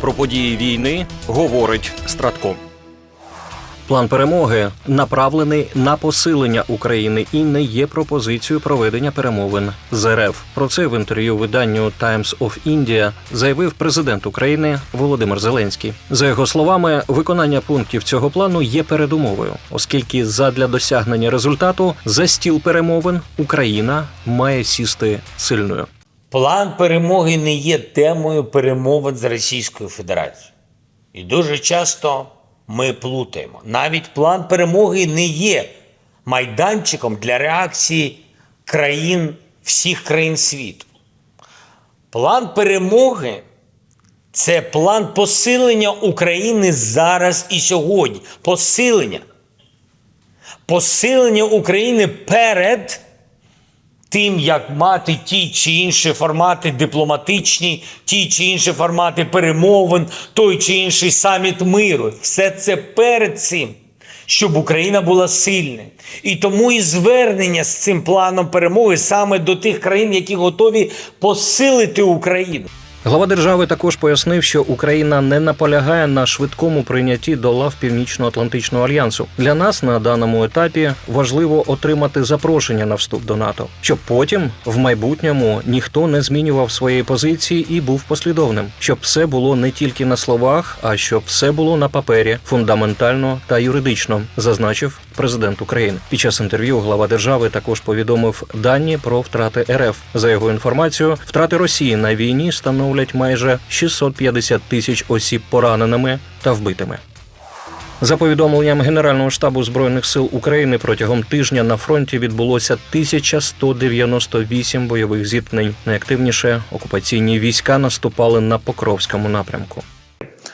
Про події війни говорить Стратком. План перемоги направлений на посилення України і не є пропозицією проведення перемовин з РФ. Про це в інтерв'ю виданню Times of India заявив президент України Володимир Зеленський. За його словами, виконання пунктів цього плану є передумовою, оскільки задля досягнення результату за стіл перемовин Україна має сісти сильною. План перемоги не є темою перемовин з Російською Федерацією. І дуже часто ми плутаємо. Навіть план перемоги не є майданчиком для реакції країн всіх країн світу. План перемоги це план посилення України зараз і сьогодні. Посилення. Посилення України перед тим, як мати ті чи інші формати дипломатичні, ті чи інші формати перемовин, той чи інший саміт миру. Все це перед цим, щоб Україна була сильна. І тому і звернення з цим планом перемоги саме до тих країн, які готові посилити Україну. Глава держави також пояснив, що Україна не наполягає на швидкому прийнятті до лав Північно-Атлантичного альянсу. Для нас на даному етапі важливо отримати запрошення на вступ до НАТО, щоб потім в майбутньому ніхто не змінював своєї позиції і був послідовним, щоб все було не тільки на словах, а щоб все було на папері фундаментально та юридично, зазначив президент України. Під час інтерв'ю глава держави також повідомив дані про втрати РФ. За його інформацією, втрати Росії на війні становлять майже 650 тисяч осіб пораненими та вбитими. За повідомленням Генерального штабу збройних сил України протягом тижня на фронті відбулося 1198 бойових зіткнень. Найактивніше окупаційні війська наступали на Покровському напрямку.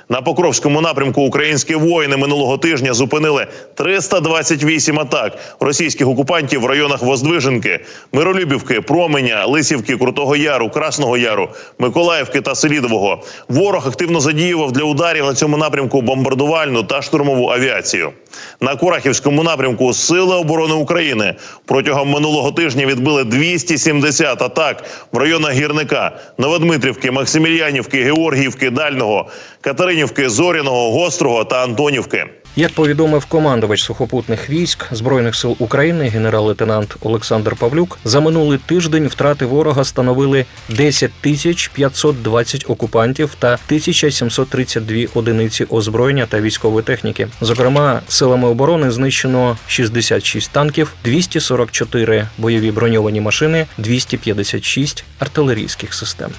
На Покровському напрямку українські воїни минулого тижня зупинили 328 атак російських окупантів в районах Воздвиженки, Миролюбівки, Променя, Лисівки, Крутого Яру, Красного Яру, Миколаївки та Селідового. Ворог активно задіював для ударів на цьому напрямку бомбардувальну та штурмову авіацію. На Курахівському напрямку Сили оборони України протягом минулого тижня відбили 270 атак в районах Гірника, Новодмитрівки, Максимільянівки, Георгіївки, Дального, Катеринівки, Зоряного, Гострого та Антонівки. Як повідомив командувач сухопутних військ збройних сил України, генерал-лейтенант Олександр Павлюк, за минулий тиждень втрати ворога становили 10 тисяч 520 окупантів та 1732 одиниці озброєння та військової техніки. Зокрема, силами оборони знищено 66 танків, 244 бойові броньовані машини, 256 артилерійських систем.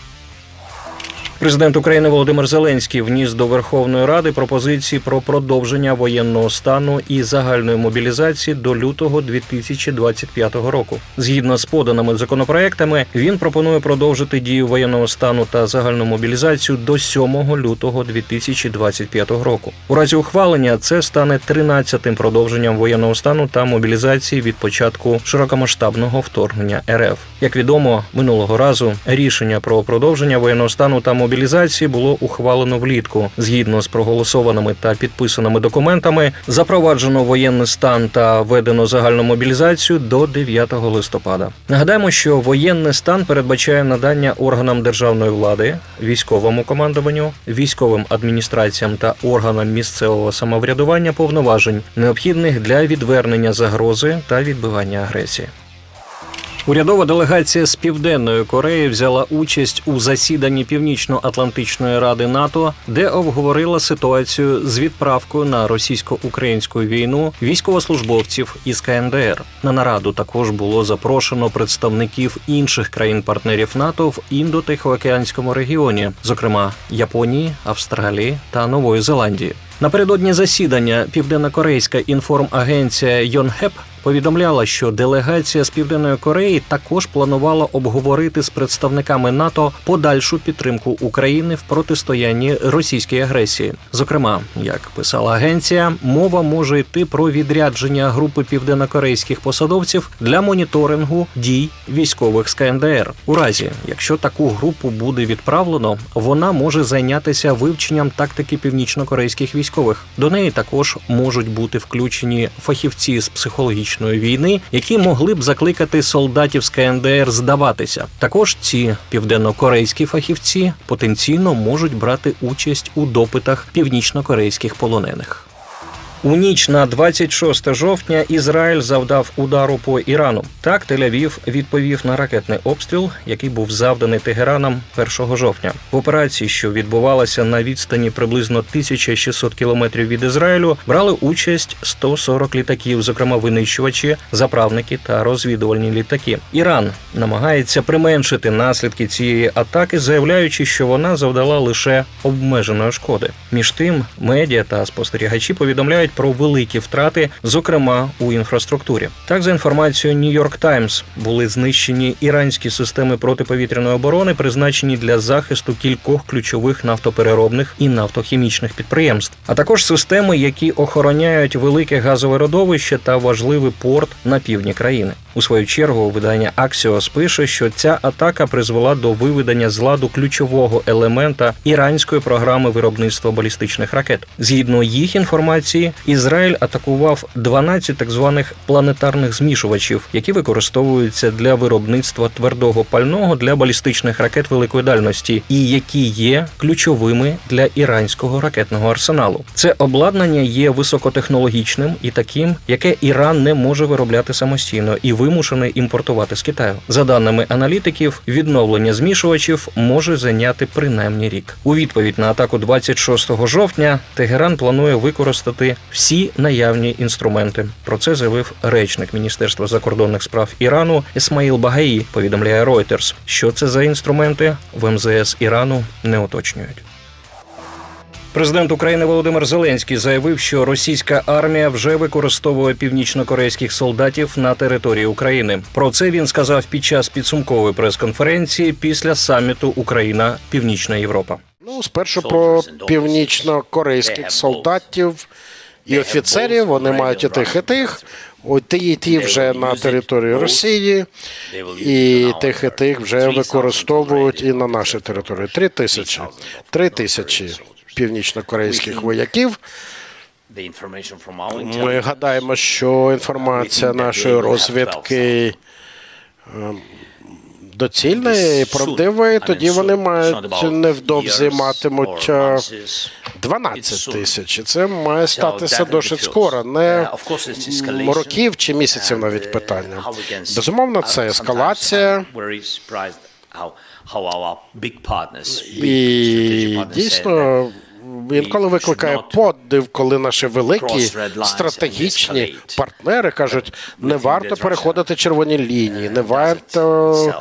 Президент України Володимир Зеленський вніс до Верховної Ради пропозиції про продовження воєнного стану і загальної мобілізації до лютого 2025 року. Згідно з поданими законопроектами, він пропонує продовжити дію воєнного стану та загальну мобілізацію до 7 лютого 2025 року. У разі ухвалення це стане 13-тим продовженням воєнного стану та мобілізації від початку широкомасштабного вторгнення РФ. Як відомо, минулого разу рішення про продовження воєнного стану та мобілізації було ухвалено влітку. Згідно з проголосованими та підписаними документами, запроваджено воєнний стан та введено загальну мобілізацію до 9 листопада. Нагадаємо, що воєнний стан передбачає надання органам державної влади, військовому командуванню, військовим адміністраціям та органам місцевого самоврядування повноважень, необхідних для відвернення загрози та відбивання агресії. Урядова делегація з південної Кореї взяла участь у засіданні Північно-Атлантичної ради НАТО, де обговорила ситуацію з відправкою на російсько-українську війну військовослужбовців із КНДР. На нараду також було запрошено представників інших країн-партнерів НАТО в індо-тихоокеанському регіоні, зокрема Японії, Австралії та Нової Зеландії. Напередодні засідання південнокорейська інформагенція Йонхеп повідомляла, що делегація з південної Кореї також планувала обговорити з представниками НАТО подальшу підтримку України в протистоянні російській агресії. Зокрема, як писала агенція, мова може йти про відрядження групи південнокорейських посадовців для моніторингу дій військових з КНДР. У разі, якщо таку групу буде відправлено, вона може зайнятися вивченням тактики північнокорейських військових. До неї також можуть бути включені фахівці з психологічної північної війни, які могли б закликати солдатів з КНДР здаватися. Також ці південно-корейські фахівці потенційно можуть брати участь у допитах північно-корейських полонених. У ніч на 26 жовтня Ізраїль завдав удару по Ірану. Так Тель-Авів відповів на ракетний обстріл, який був завданий Тегераном 1 жовтня. В операції, що відбувалася на відстані приблизно 1600 кілометрів від Ізраїлю, брали участь 140 літаків, зокрема винищувачі, заправники та розвідувальні літаки. Іран намагається применшити наслідки цієї атаки, заявляючи, що вона завдала лише обмеженої шкоди. Між тим, медіа та спостерігачі повідомляють про великі втрати, зокрема у інфраструктурі. Так, за інформацією New York Times, були знищені іранські системи протиповітряної оборони, призначені для захисту кількох ключових нафтопереробних і нафтохімічних підприємств, а також системи, які охороняють велике газове родовище та важливий порт на півдні країни. У свою чергу видання Axios пише, що ця атака призвела до виведення з ладу ключового елемента іранської програми виробництва балістичних ракет. Згідно їх інформації, Ізраїль атакував 12 так званих планетарних змішувачів, які використовуються для виробництва твердого пального для балістичних ракет великої дальності, і які є ключовими для іранського ракетного арсеналу. Це обладнання є високотехнологічним і таким, яке Іран не може виробляти самостійно і вимушений імпортувати з Китаю. За даними аналітиків, відновлення змішувачів може зайняти принаймні рік. У відповідь на атаку 26 жовтня Тегеран планує використати всі наявні інструменти. Про це заявив речник Міністерства закордонних справ Ірану Ісмаїл Багаї. Повідомляє Reuters. Що це за інструменти в МЗС Ірану не уточнюють. Президент України Володимир Зеленський заявив, що російська армія вже використовує північнокорейських солдатів на території України. Про це він сказав під час підсумкової прес-конференції після саміту Україна Північна Європа. Ну, спершу про північно-корейських солдатів і офіцерів. Вони мають і тих, і тих. От ті, і ті вже на території Росії, і тих, і тих вже використовують і на нашій території. Три тисячі. Три тисячі північно-корейських вояків. Ми гадаємо, що інформація нашої розвідки ем, доцільна і правдива, і тоді вони мають невдовзі матимуть е, 12 тисяч. І це має статися досить скоро, не років чи місяців навіть питання. Безумовно, це ескалація. І дійсно інколи викликає подив, коли наші великі стратегічні партнери кажуть, не варто переходити червоні лінії, не варто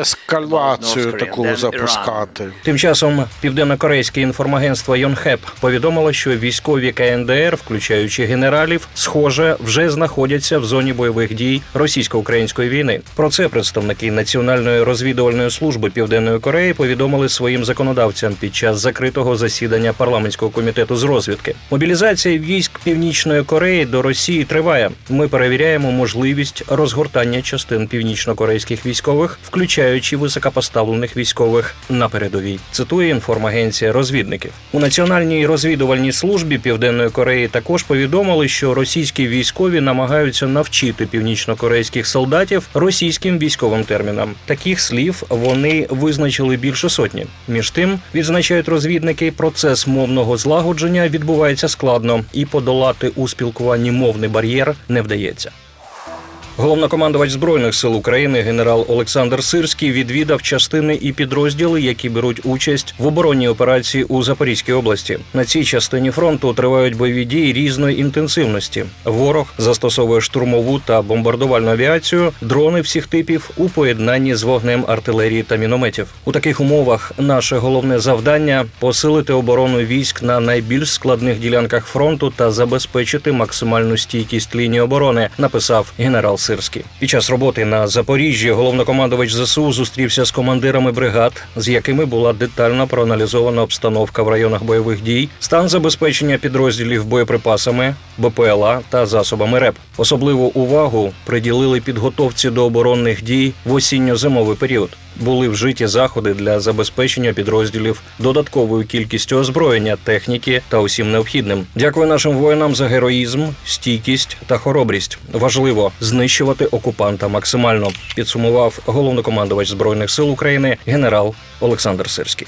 ескалацію таку запускати. Тим часом південно-корейське інформагентство Йонхеп повідомило, що військові КНДР, включаючи генералів, схоже, вже знаходяться в зоні бойових дій російсько-української війни. Про це представники Національної розвідувальної служби Південної Кореї повідомили своїм законодавцям під час закритого засідання парламентського комітету з розвідки. Мобілізація військ Північної Кореї до Росії триває. Ми перевіряємо можливість розгортання частин північно-корейських військових, включаючи високопоставлених військових на передовій. Цитує інформагенція розвідників у національній розвідувальній службі Південної Кореї. Також повідомили, що російські військові намагаються навчити північно-корейських солдатів російським військовим термінам. Таких слів вони визначили більше сотні. Між тим відзначають розвідники, процес мовного злагодження відбувається складно, і подолати у спілкуванні мовний бар'єр не вдається. Головнокомандувач збройних сил України генерал Олександр Сирський відвідав частини і підрозділи, які беруть участь в оборонній операції у Запорізькій області. На цій частині фронту тривають бойові дії різної інтенсивності. Ворог застосовує штурмову та бомбардувальну авіацію, дрони всіх типів у поєднанні з вогнем артилерії та мінометів. У таких умовах наше головне завдання посилити оборону військ на найбільш складних ділянках фронту та забезпечити максимальну стійкість лінії оборони, написав генерал Сирський. Під час роботи на Запоріжжі головнокомандувач ЗСУ зустрівся з командирами бригад, з якими була детально проаналізована обстановка в районах бойових дій, стан забезпечення підрозділів боєприпасами, БПЛА та засобами РЕП. Особливу увагу приділили підготовці до оборонних дій в осінньо-зимовий період. Були вжиті заходи для забезпечення підрозділів додатковою кількістю озброєння, техніки та усім необхідним. Дякую нашим воїнам за героїзм, стійкість та хоробрість. Важливо знищувати окупанта максимально. Підсумував головнокомандувач збройних сил України генерал Олександр Сирський.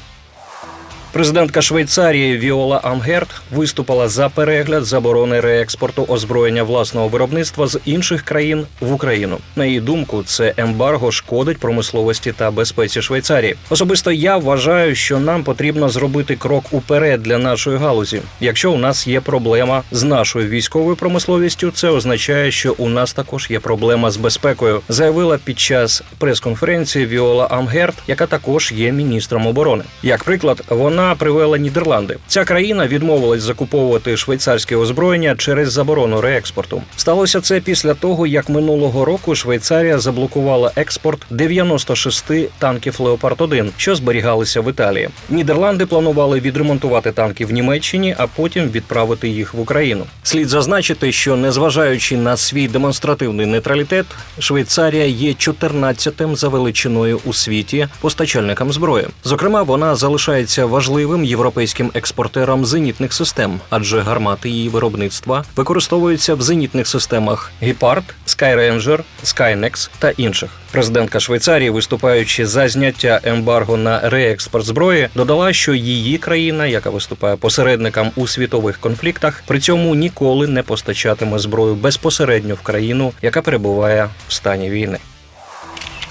Президентка Швейцарії Віола Амгерт виступила за перегляд заборони реекспорту озброєння власного виробництва з інших країн в Україну. На її думку, це ембарго шкодить промисловості та безпеці Швейцарії. Особисто я вважаю, що нам потрібно зробити крок уперед для нашої галузі. Якщо у нас є проблема з нашою військовою промисловістю, це означає, що у нас також є проблема з безпекою, заявила під час прес-конференції Віола Амгерт, яка також є міністром оборони. Як приклад, вона привела Нідерланди. Ця країна відмовилась закуповувати швейцарське озброєння через заборону реекспорту. Сталося це після того, як минулого року Швейцарія заблокувала експорт 96 танків Леопард 1 що зберігалися в Італії. Нідерланди планували відремонтувати танки в Німеччині, а потім відправити їх в Україну. Слід зазначити, що незважаючи на свій демонстративний нейтралітет, Швейцарія є 14-тим за величиною у світі постачальником зброї. Зокрема, вона залишається важливим європейським експортером зенітних систем, адже гармати її виробництва використовуються в зенітних системах Гепард, Skyranger, Skynex та інших. Президентка Швейцарії, виступаючи за зняття ембарго на реекспорт зброї, додала, що її країна, яка виступає посередником у світових конфліктах, при цьому ніколи не постачатиме зброю безпосередньо в країну, яка перебуває в стані війни.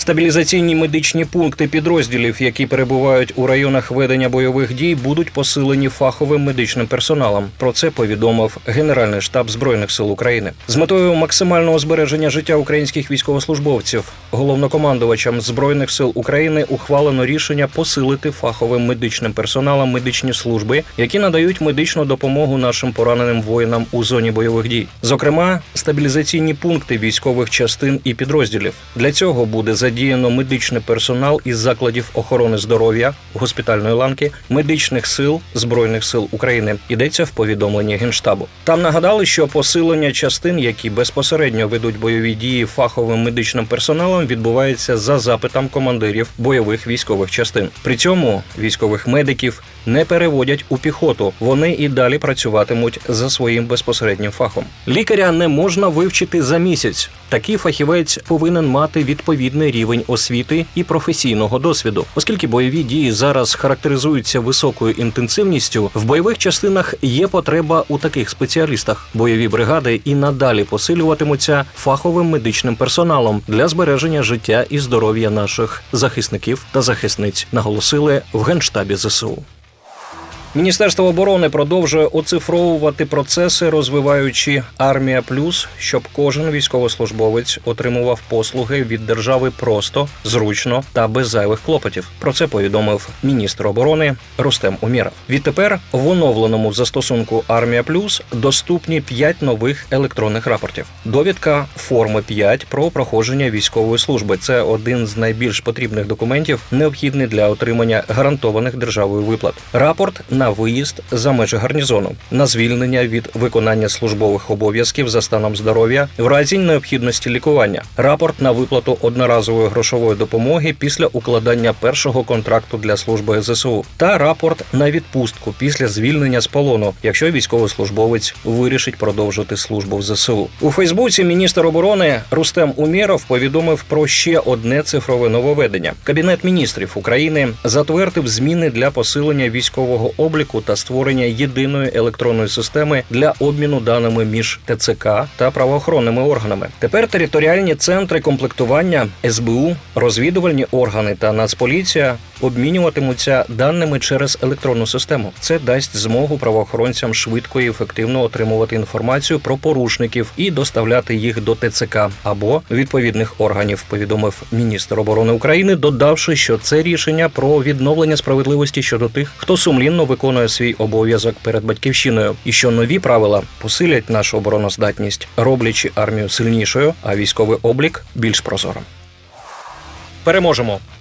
Стабілізаційні медичні пункти підрозділів, які перебувають у районах ведення бойових дій, будуть посилені фаховим медичним персоналом. Про це повідомив Генеральний штаб збройних сил України з метою максимального збереження життя українських військовослужбовців. Головнокомандувачам збройних сил України ухвалено рішення посилити фаховим медичним персоналом медичні служби, які надають медичну допомогу нашим пораненим воїнам у зоні бойових дій. Зокрема, стабілізаційні пункти військових частин і підрозділів. Для цього буде задіяно медичний персонал із закладів охорони здоров'я, госпітальної ланки, медичних сил збройних сил України. Йдеться в повідомленні генштабу. Там нагадали, що посилення частин, які безпосередньо ведуть бойові дії фаховим медичним персоналом, відбувається за запитом командирів бойових військових частин. При цьому військових медиків не переводять у піхоту. Вони і далі працюватимуть за своїм безпосереднім фахом. Лікаря не можна вивчити за місяць. Такий фахівець повинен мати відповідний рівень освіти і професійного досвіду, оскільки бойові дії зараз характеризуються високою інтенсивністю. В бойових частинах є потреба у таких спеціалістах. Бойові бригади і надалі посилюватимуться фаховим медичним персоналом для збереження життя і здоров'я наших захисників та захисниць, наголосили в генштабі ЗСУ. Міністерство оборони продовжує оцифровувати процеси, розвиваючи армія плюс, щоб кожен військовослужбовець отримував послуги від держави просто, зручно та без зайвих клопотів. Про це повідомив міністр оборони Рустем Умєров. Відтепер в оновленому застосунку Армія Плюс доступні 5 нових електронних рапортів. Довідка форми 5 про проходження військової служби. Це один з найбільш потрібних документів, необхідний для отримання гарантованих державою виплат. Рапорт на виїзд за межі гарнізону, на звільнення від виконання службових обов'язків за станом здоров'я в разі необхідності лікування, рапорт на виплату одноразової грошової допомоги після укладання першого контракту для служби ЗСУ, та рапорт на відпустку після звільнення з полону, якщо військовослужбовець вирішить продовжити службу в ЗСУ. У Фейсбуці міністр оборони Рустем Умєров повідомив про ще одне цифрове нововведення. Кабінет міністрів України затвердив зміни для посилення військового обліку та створення єдиної електронної системи для обміну даними між ТЦК та правоохоронними органами. Тепер територіальні центри комплектування СБУ, розвідувальні органи та Нацполіція обмінюватимуться даними через електронну систему. Це дасть змогу правоохоронцям швидко і ефективно отримувати інформацію про порушників і доставляти їх до ТЦК або відповідних органів. Повідомив міністр оборони України, додавши, що це рішення про відновлення справедливості щодо тих, хто сумлінно виконує свій обов'язок перед батьківщиною, і що нові правила посилять нашу обороноздатність, роблячи армію сильнішою, а військовий облік більш прозорим. Переможемо.